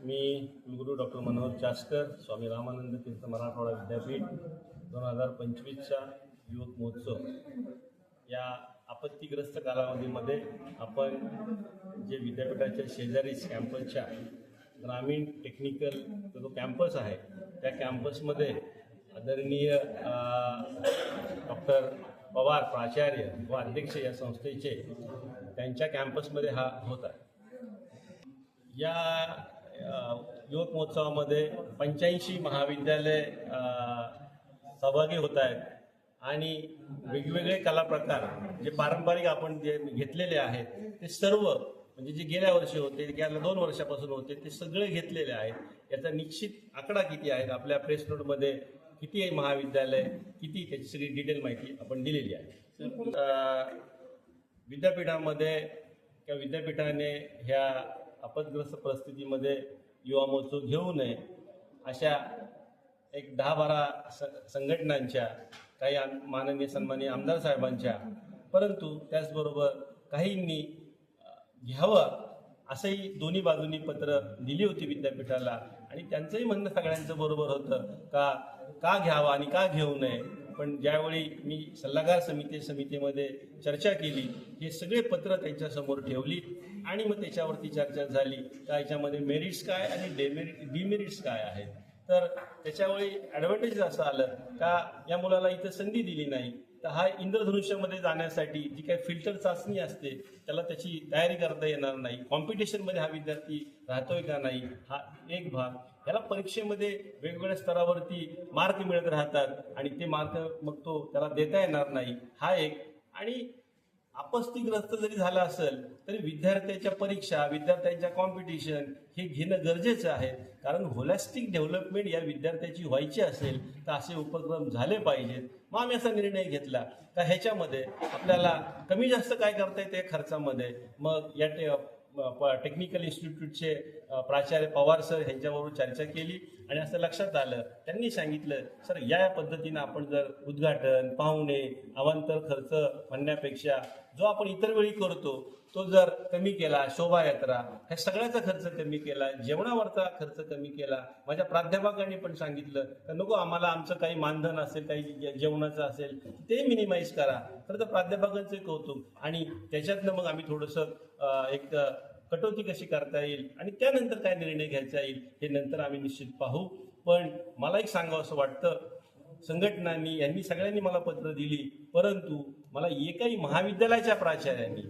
मी कुलगुरू डॉक्टर मनोहर चास्कर स्वामी रामानंद तीर्थ मराठवाडा विद्यापीठ दोन हजार पंचवीसचा युवक महोत्सव. या आपत्तीग्रस्त कालावधीमध्ये आपण जे विद्यापीठाच्या शेजारीच कॅम्पसच्या ग्रामीण टेक्निकल जो कॅम्पस आहे त्या कॅम्पसमध्ये आदरणीय डॉक्टर पवार प्राचार्य व अध्यक्ष या संस्थेचे त्यांच्या कॅम्पसमध्ये हा होता या युवक महोत्सवामध्ये पंच्याऐंशी महाविद्यालय सहभागी होत आहेत. आणि वेगवेगळे कला प्रकार जे पारंपरिक आपण जे घेतलेले आहेत ते सर्व म्हणजे जे गेल्या वर्षी होते गेल्या दोन वर्षापासून होते ते सगळे घेतलेले आहेत. याचा निश्चित आकडा किती आहे आपल्या प्रेस नोटमध्ये किती आहे महाविद्यालय किती त्याची सगळी डिटेल माहिती आपण दिलेली आहे. विद्यापीठामध्ये किंवा विद्यापीठाने ह्या आपदग्रस्त परिस्थितीमध्ये युवा महोत्सव घेऊ नये अशा एक दहा बारा स संघटनांच्या काही आम- माननीय सन्माननीय आमदार साहेबांच्या परंतु त्याचबरोबर काहींनी घ्यावं असंही दोन्ही बाजूंनी पत्र दिली होती विद्यापीठाला. आणि त्यांचंही म्हणणं सगळ्यांचं बरोबर होतं का का घ्यावं आणि का घेऊ नये? पण ज्यावेळी मी सल्लागार समिती समितीमध्ये चर्चा केली हे सगळे पत्र त्यांच्यासमोर ठेवली आणि मग त्याच्यावरती चर्चा झाली का याच्यामध्ये मेरिट्स काय आणि डेमेरिट डिमेरिट्स काय आहेत? तर त्याच्यावेळी ॲडव्हान्टेज असं आलं का या मुलाला इथं संधी दिली नाही तर हा इंद्रधनुष्यामध्ये जाण्यासाठी जी काही फिल्टर चाचणी असते त्याला त्याची तयारी करता येणार नाही. कॉम्पिटिशनमध्ये हा विद्यार्थी राहतोय का नाही हा एक भाग. याला परीक्षेमध्ये वेगवेगळ्या स्तरावरती मार्क मिळत राहतात आणि ते मार्क मग तो त्याला देता येणार नाही. हा एक. आणि आपत्तीग्रस्त जरी झाला असेल तरी विद्यार्थ्याच्या परीक्षा विद्यार्थ्यांच्या कॉम्पिटिशन हे घेणं गरजेचं आहे. कारण होलॅस्टिक डेव्हलपमेंट या विद्यार्थ्याची व्हायची असेल तर असे उपक्रम झाले पाहिजेत. मग आम्ही असा निर्णय घेतला. तर ह्याच्यामध्ये आपल्याला कमी जास्त काय करता येते खर्चामध्ये? मग या टे टेक्निकल इन्स्टिट्यूटचे प्राचार्य पवार सर ह्यांच्याबरोबर चर्चा केली आणि असं लक्षात आलं. त्यांनी सांगितलं सर या या पद्धतीनं आपण जर उद्घाटन पाहुणे अवांतर खर्च म्हणण्यापेक्षा जो आपण इतर वेळी करतो तो जर कमी केला शोभायात्रा ह्या सगळ्याचा खर्च कमी केला जेवणावरचा खर्च कमी केला माझ्या प्राध्यापकांनी पण सांगितलं का नको आम्हाला आमचं काही मानधन असेल काही जे- जेवणाचं असेल ते मिनिमाइज करा. तर तर प्राध्यापकांचे कौतुक आणि त्याच्यातनं मग आम्ही थोडंसं एक अं, कटौती कशी करता येईल आणि त्यानंतर काय निर्णय घ्यायचा येईल हे नंतर आम्ही निश्चित पाहू. पण मला एक सांगावं असं वाटतं संघटनांनी यांनी सगळ्यांनी मला पत्र दिली परंतु मला एकाही महाविद्यालयाच्या प्राचार्यांनी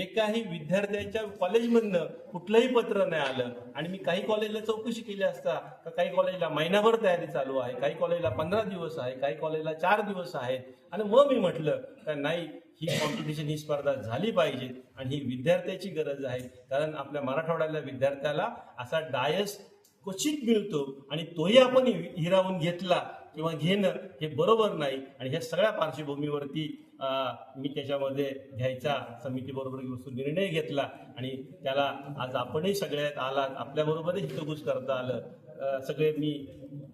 एकाही विद्यार्थ्याच्या कॉलेजमधनं कुठलंही पत्र नाही आलं. आणि मी काही कॉलेजला चौकशी केली असता तर काही कॉलेजला महिनाभर तयारी चालू आहे काही कॉलेजला पंधरा दिवस आहे काही कॉलेजला चार दिवस आहेत. आणि मग मी म्हटलं का नाही ही कॉम्पिटिशन ही स्पर्धा झाली पाहिजे आणि ही विद्यार्थ्याची गरज आहे. कारण आपल्या मराठवाड्यातल्या विद्यार्थ्याला असा डायस क्वचित मिळतो आणि तोही आपण हिरावून घेतला किंवा घेणं हे बरोबर नाही. आणि ह्या सगळ्या पार्श्वभूमीवरती मी त्याच्यामध्ये घ्यायचा समितीबरोबर बसून निर्णय घेतला. आणि त्याला आज आपणही सगळ्यात आलात आपल्याबरोबरही हितगुज करता आलं. सगळे मी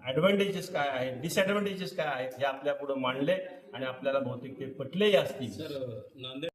ॲडव्हान्टेजेस काय आहेत डिसॲडव्हान्टेजेस काय आहेत हे आपल्या पुढे मांडले. आणि आपल्याला बहुतेक ते पटलेही असतील. सर